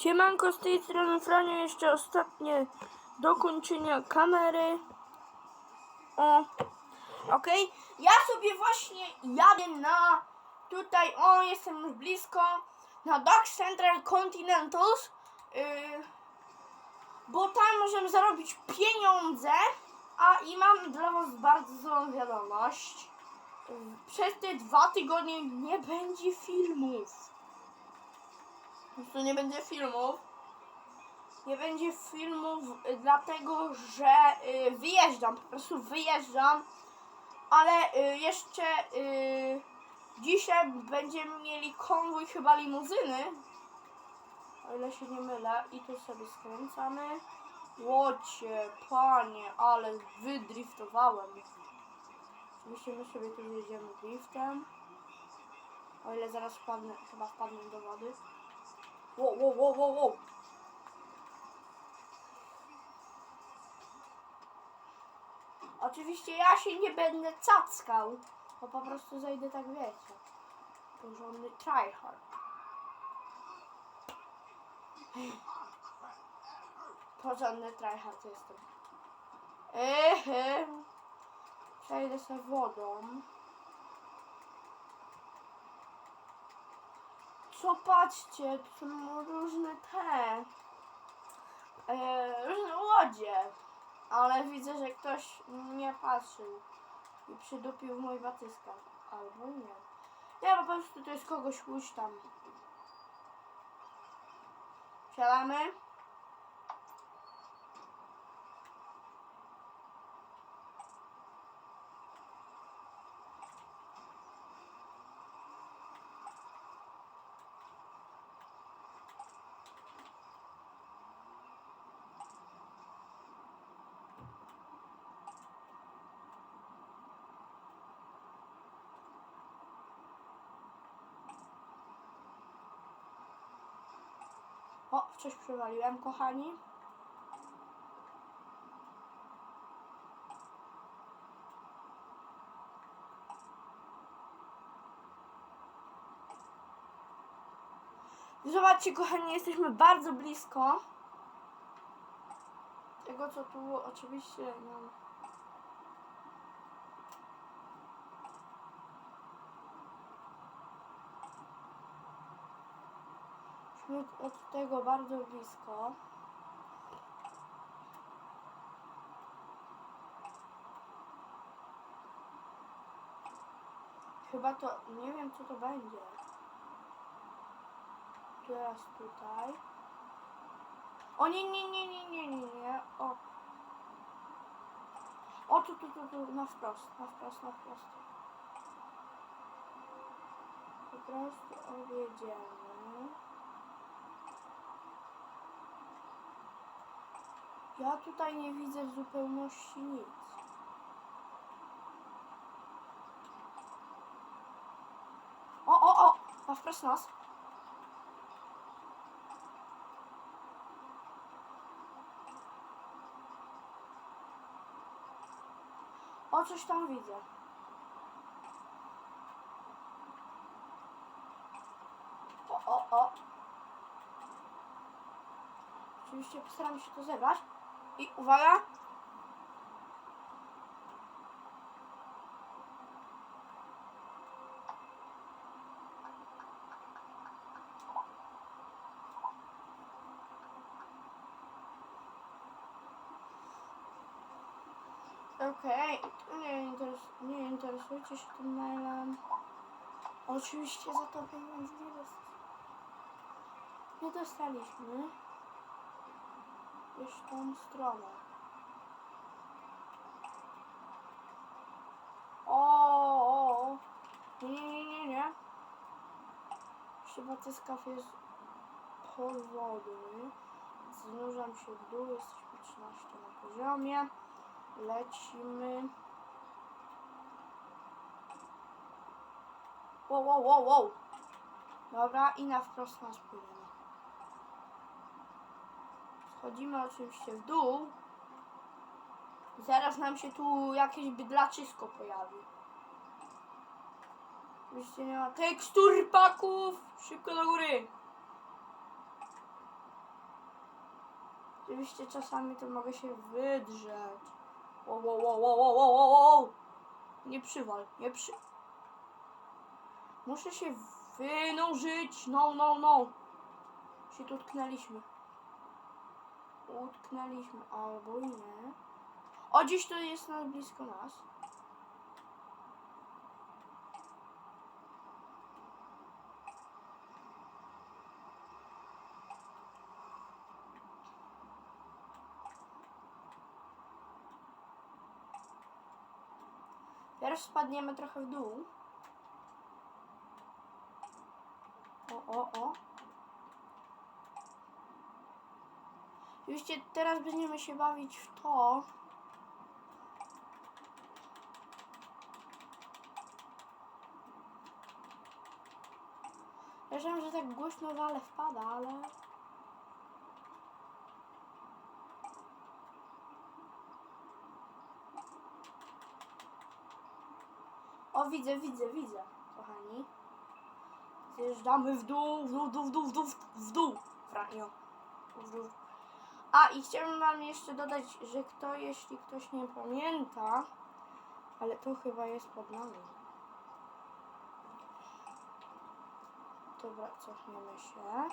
Siemanko, z tej strony Franio, jeszcze ostatnie dokończenia kamery. O, okej. Ja sobie właśnie jadę na, tutaj, o, jestem już blisko, na Dock Central Continentals, yy, bo tam możemy zarobić pieniądze, a i mam dla Was bardzo złą wiadomość. Przez te dwa tygodnie nie będzie filmów. Prostu nie będzie filmów. Nie będzie filmów y, dlatego, że y, wyjeżdżam, po prostu wyjeżdżam. Ale y, jeszcze y, dzisiaj będziemy mieli konwój chyba limuzyny. O ile się nie mylę. I tu sobie skręcamy. Łocie, panie, ale wydriftowałem. Oczywiście my sobie tu jedziemy driftem. O ile zaraz wpadnę, chyba wpadnę do wody. Oczywiście ja się nie będę cackał, bo po prostu zejdę tak wiecie. Porządny tryhard. Porządny tryhard jestem. Ehe. Przejdę sobie wodą. Co patrzcie, tu są różne te. E, różne łodzie. Ale widzę, że ktoś nie patrzył i przydupił mój batyskaf. Albo nie. Nie, po prostu to jest kogoś łódź tam. Siadamy. O, coś przywaliłem, kochani. Zobaczcie, kochani, jesteśmy bardzo blisko tego, co tu oczywiście no, Od tego bardzo blisko. Chyba to, nie wiem co to będzie. Teraz tutaj. O nie, nie, nie, nie, nie, nie, nie. O. O tu, tu, tu, tu, na wprost, na wprost, na wprost. Po prostu objedziemy. Ja tutaj nie widzę w zupełności nic. O, o, o! Na wprost nas. O, coś tam widzę. O, o, o. Oczywiście postaram się to zebrać. I uwaga! Okej, nie, interes nie interesujcie się tym mailem. Oczywiście za to pieniądze nie dostaliśmy. Gdzieś tą stronę. O, o, o. Nie, nie, nie, nie. Chyba tyskaw jest powodny. Znużam się w dół, jesteśmy 13 na poziomie. Lecimy. Wow, wow, wow, wow. Dobra, i na wprost nas płyniemy. Schodzimy oczywiście w dół. Zaraz nam się tu jakieś bydlaczysko pojawi. Oczywiście nie ma tekstur paków. Szybko do góry. Oczywiście czasami to mogę się wydrzeć. Wow, wow, wow, wow, wow, wow. Nie przywal, nie przy... Muszę się wynurzyć. No, no, no. Się tu utknęliśmy. Utknęliśmy, albo i nie. O, dziś to jest na blisko nas. Teraz spadniemy trochę w dół. O, o, o. Oczywiście teraz będziemy się bawić w to. Ja wiem, że tak głośno wale wpada, ale... O, widzę, widzę, widzę, kochani. Zjeżdżamy w dół, w dół, w dół, w dół, w dół, w dół, Franio. W dół. A, i chciałbym wam jeszcze dodać, że kto, jeśli ktoś nie pamięta, ale to chyba jest pod nami. Dobra, cofniemy się.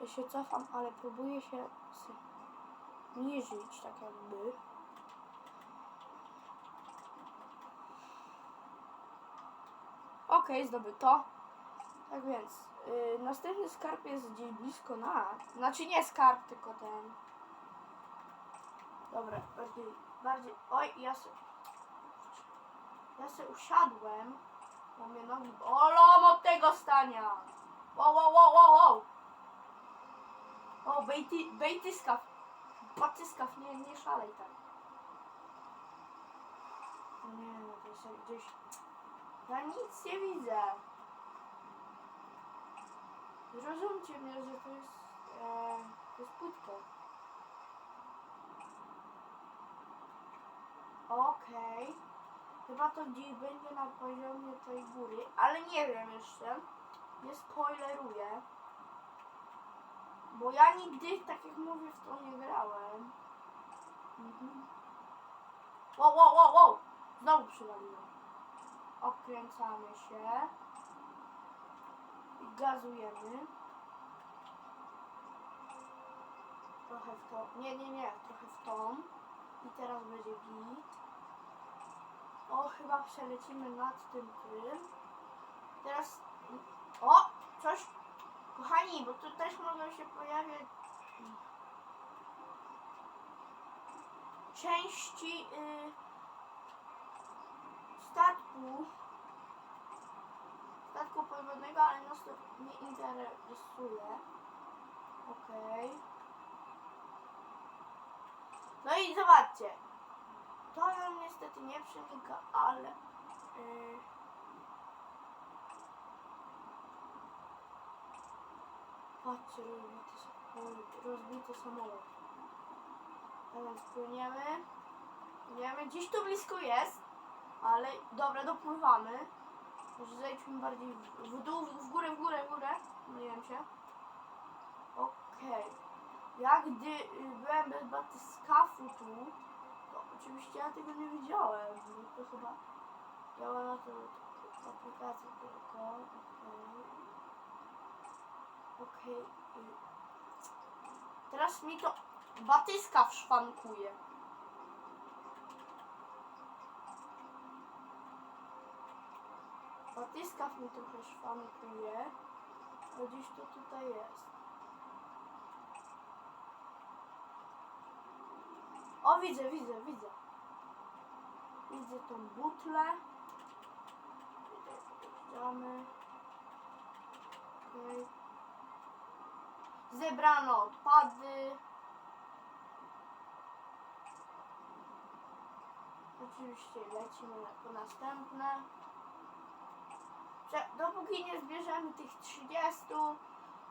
Ja się cofam, ale próbuję się zniżyć, tak jakby. Okej, zdobyto. Tak więc, yy, następny skarb jest gdzieś blisko nas. Znaczy nie skarb, tylko ten. Dobra, bardziej, bardziej. Oj, ja se. Ja se usiadłem. Bo mnie nogi bolą od tego stania. Wow, wow, wow, wow, wow. O, bejty, bejtyskaw. Nie, nie szalej tak. Nie, no to jest gdzieś... Ja nic nie widzę. Zrozumcie mnie, że to jest... E, to jest płytko. Okej. Chyba to gdzieś będzie na poziomie tej góry, ale nie wiem jeszcze. Nie spoileruję. Bo ja nigdy, tak jak mówię, w to nie grałem. Mhm. Wow, wow, wow, wow! Znowu przywaliłem. Okręcamy się. Gazujemy. Trochę w to. Nie, nie, nie. Trochę w tą. I teraz będzie git. O, chyba przelecimy nad tym tym. Teraz. O! Coś. Kochani, bo tu też mogą się pojawiać. Części y, statku. Statku podwodnego, ale nas to nie interesuje. Okej. No i zobaczcie. To nam niestety nie przenika, ale... Yy, patrzcie, rozbity, rozbity samolot. Teraz płyniemy. Płyniemy. Gdzieś tu blisko jest, ale dobra, dopływamy. Może zejdźmy bardziej w, dół, w górę, w górę, w górę. Myliłem się. Okej. Ja gdy y, byłem bez batyskafu tu, to oczywiście ja tego nie widziałem. To chyba działa na to aplikacja tylko. Okej. Okej. y. Teraz mi to batyska szwankuje. Batyskaw mi trochę szwankuje. A gdzieś to tutaj jest. O, widzę, widzę, widzę. Widzę tą butlę. Podjeżdżamy. Okej. Zebrano odpady. Oczywiście lecimy po następne. Dopóki nie zbierzemy tych 30,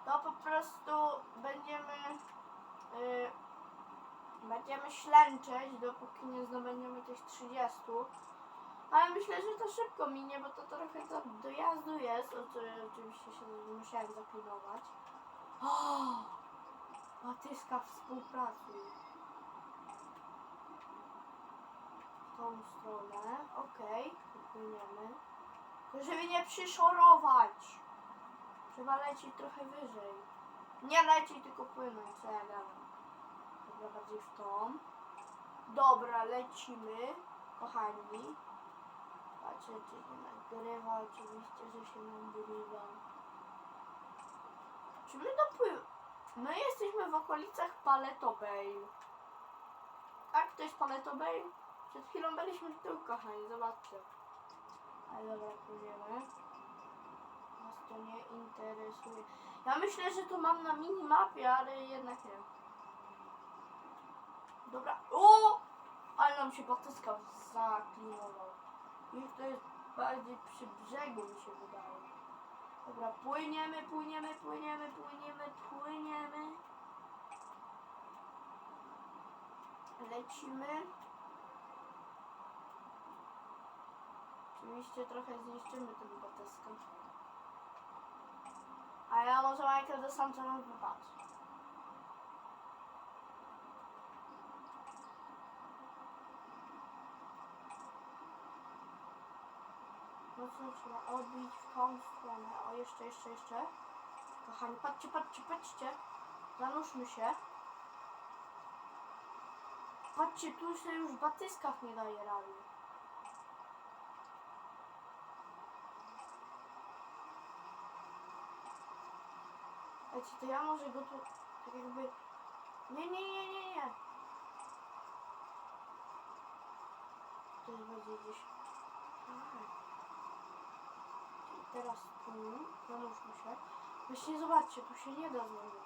to po prostu będziemy y, będziemy ślęczeć, dopóki nie zdobędziemy tych 30. Ale myślę, że to szybko minie, bo to trochę do dojazdu jest, oczywiście się musiałem zaklinować. O! Batyska współpracuj. W tą stronę. Okej, popłyniemy. Tylko żeby nie przyszorować. Trzeba lecieć trochę wyżej. Nie lecieć, tylko płynąć, co ja gadam. Dobra, bardziej w tą. Dobra, lecimy, kochani. Patrzę, czy się nagrywa. Oczywiście, że się nagrywa. Czy my dopływamy? My jesteśmy w okolicach Paleto Bay. Tak, to jest Paleto Bay? Przed chwilą byliśmy tu, kochani, zobaczcie. Ale dobra, płyniemy. Nas to nie interesuje. Ja myślę, że tu mam na minimapie, ale jednak nie. Dobra. O! Ale nam się batyska zaklinował. I to jest bardziej przy brzegu mi się wydaje. Dobra, płyniemy, płyniemy, płyniemy, płyniemy, płyniemy. Lecimy. Oczywiście trochę zniszczymy tę batyskę. A ja może Michael do sam co nam wypatrz. Mocno trzeba odbić w tą stronę. O, jeszcze, jeszcze, jeszcze. Kochani, patrzcie, patrzcie, patrzcie. Zanurzmy się. Patrzcie, tu się już w batyskach nie daje rady. Wiecie, to ja może go tu tak jakby... Nie, nie, nie, nie, nie. To jest bardziej gdzieś... Aha. Czyli teraz tu, zanóżmy się. Właśnie zobaczcie, tu się nie da zanurzyć.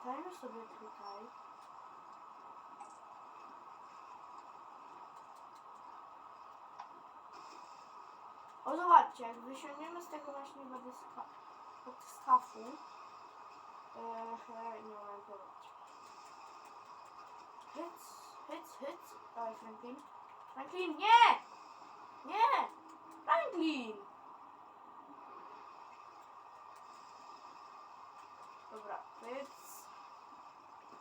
Stajemy sobie tutaj. O zobaczcie, jak wysiądziemy z tego właśnie badyska, badyskafu. Eee, nie mam powiedzieć. Hyc, hyc, hyc. Dawaj Franklin. Franklin, nie! Nie! Franklin! Dobra, pyc.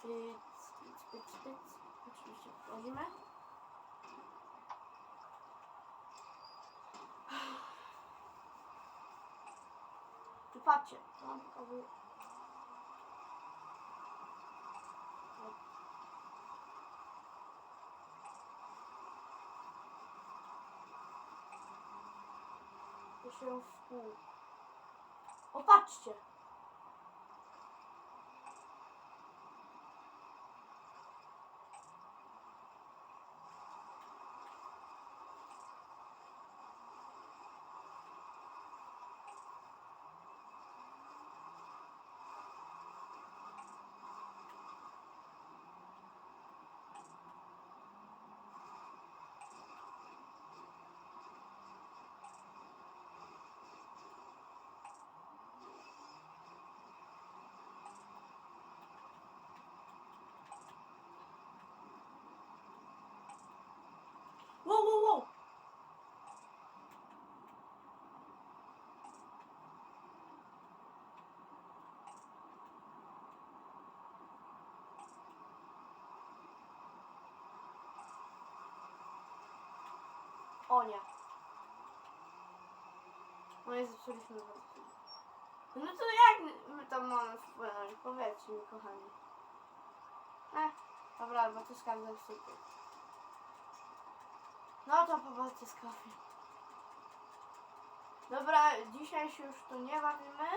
Pyc, pyc, pyc, pyc. Oczywiście wchodzimy. Patrzcie, to mam w pół. O, patrzcie! Wow, wow, wow! O nie. No i zepsuliśmy wątki. No to jak my tam mamy wpłynąć? Powiedzcie mi, kochani. Eh, dobra, skarb zepsuty. No to po batyskowie. Dobra, dzisiaj się już tu nie bawimy.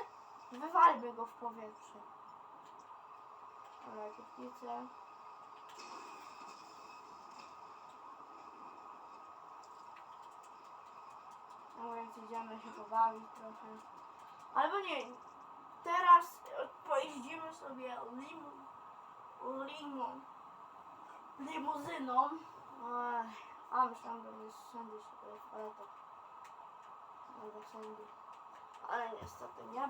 Wywalmy go w powietrze. Dobra, kotwice. Więc idziemy się pobawić trochę. Albo nie, teraz pojeździmy sobie limu, limu, limuzyną. A, myślałam, że jest Sandy w paletach. Albo Sandy. Ale niestety nie.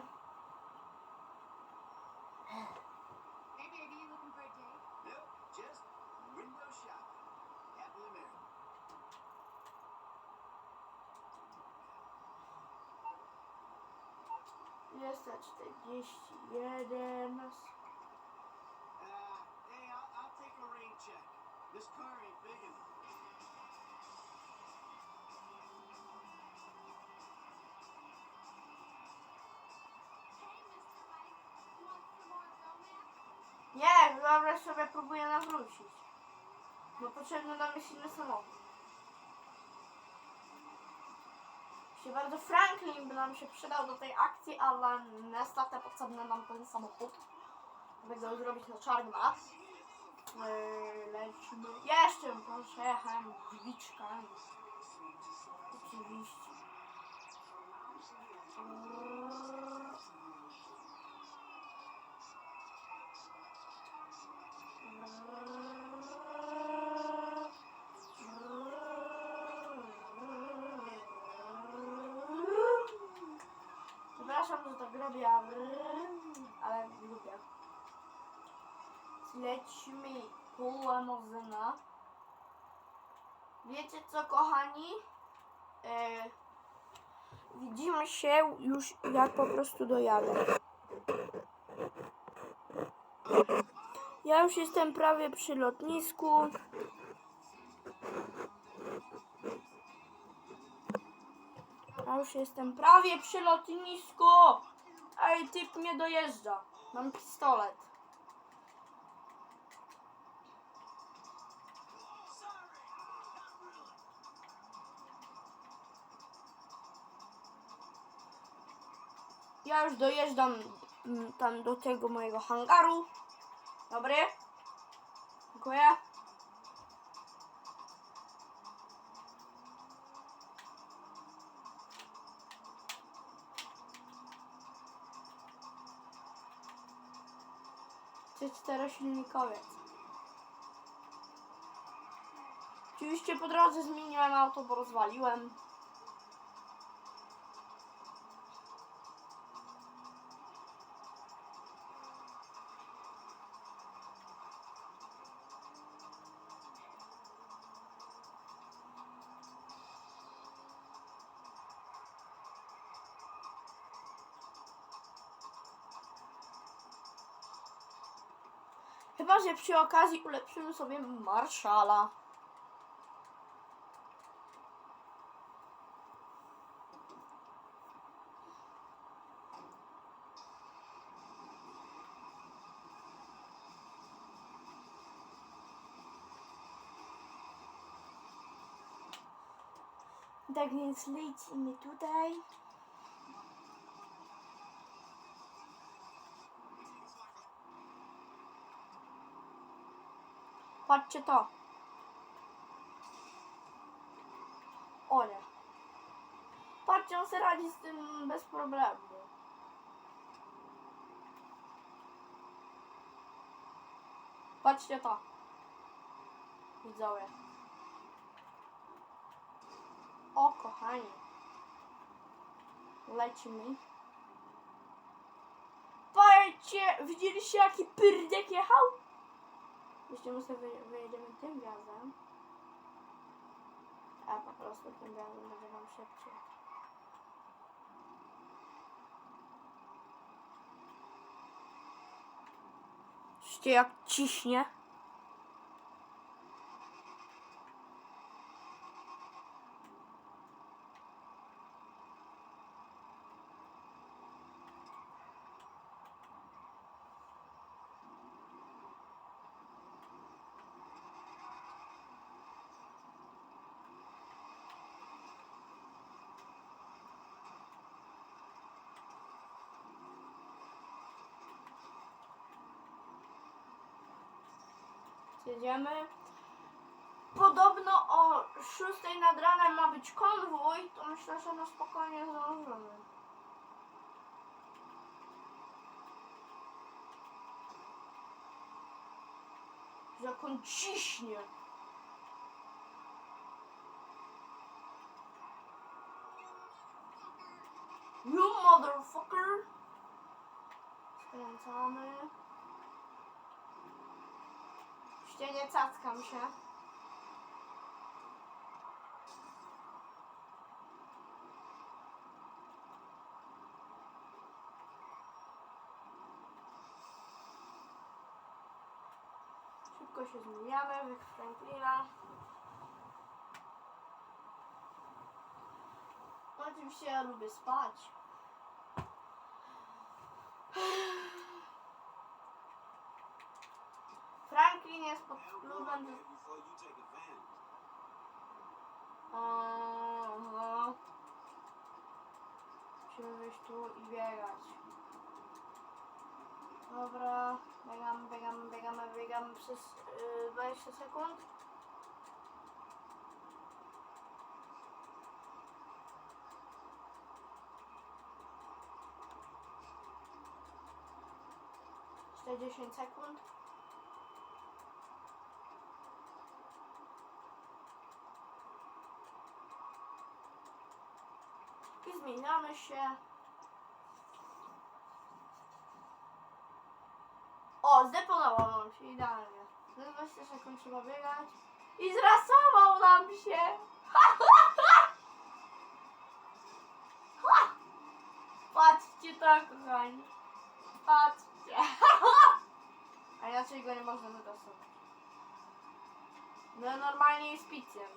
241. Uh, This car ain't big enough. Nie, wyobraź sobie, próbuję nawrócić. Bo potrzebny nam jest inny samochód. Się bardzo Franklin by nam się przydał do tej akcji, ale niestety potrzebny nam ten samochód. Będę zrobić na czarny mat. Yy, Lecimy. Jeszcze pojechałem drzwiczkami. Oczywiście. Przepraszam, że robię, ale lubię. Lecimy koło Mozyna. Wiecie co, kochani? E, widzimy się już jak po prostu dojadę. Ja już jestem prawie przy lotnisku. Ja już jestem prawie przy lotnisku. Ej, typ mnie dojeżdża. Mam pistolet. Ja już dojeżdżam mm, tam do tego mojego hangaru. Dobry. Dziękuję. Czterosilnikowiec. Oczywiście po drodze zmieniłem auto, bo rozwaliłem. Przy okazji ulepszymy sobie marszala. Tak więc lecimy tutaj. Patrzcie to. O nie. Patrzcie, on sobie radzi z tym bez problemu. Patrzcie to. Widzowie. O, kochani. Lecimy. Patrzcie, widzieliście jaki pyrdek jechał? Jeśli my sobie wyje- wyjedziemy tym gazem, a po prostu tym gazem będzie wam szybciej. Widzicie jak ciśnie? Jedziemy. Podobno o 6 nad ranem ma być konwój, to myślę, że na spokojnie zdążymy. Jak on ciśnie. You motherfucker! Skręcamy oczywiście, nie cackam się. Szybko się zmieniamy, wych Franklina. No, oczywiście ja lubię spać. Franklin jest pod klubem. advantage. Aha. Musimy wyjść tu i biegać. Dobra, biegamy, biegamy, biegamy, biegamy przez yy, 20 sekund. 10 sekund. I zmieniamy się. O, zdeponował nam się idealnie. Za 20 sekund trzeba biegać. I zrasował nam się! Patrzcie to, kochani. Patrzcie. A inaczej go nie można wydosować. No normalnie jest pizzem.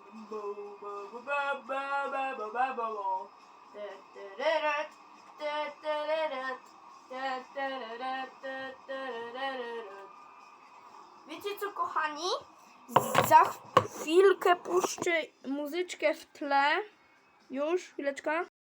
Wiecie co, kochani? Za chwilkę puszczę muzyczkę w tle. Już, chwileczka.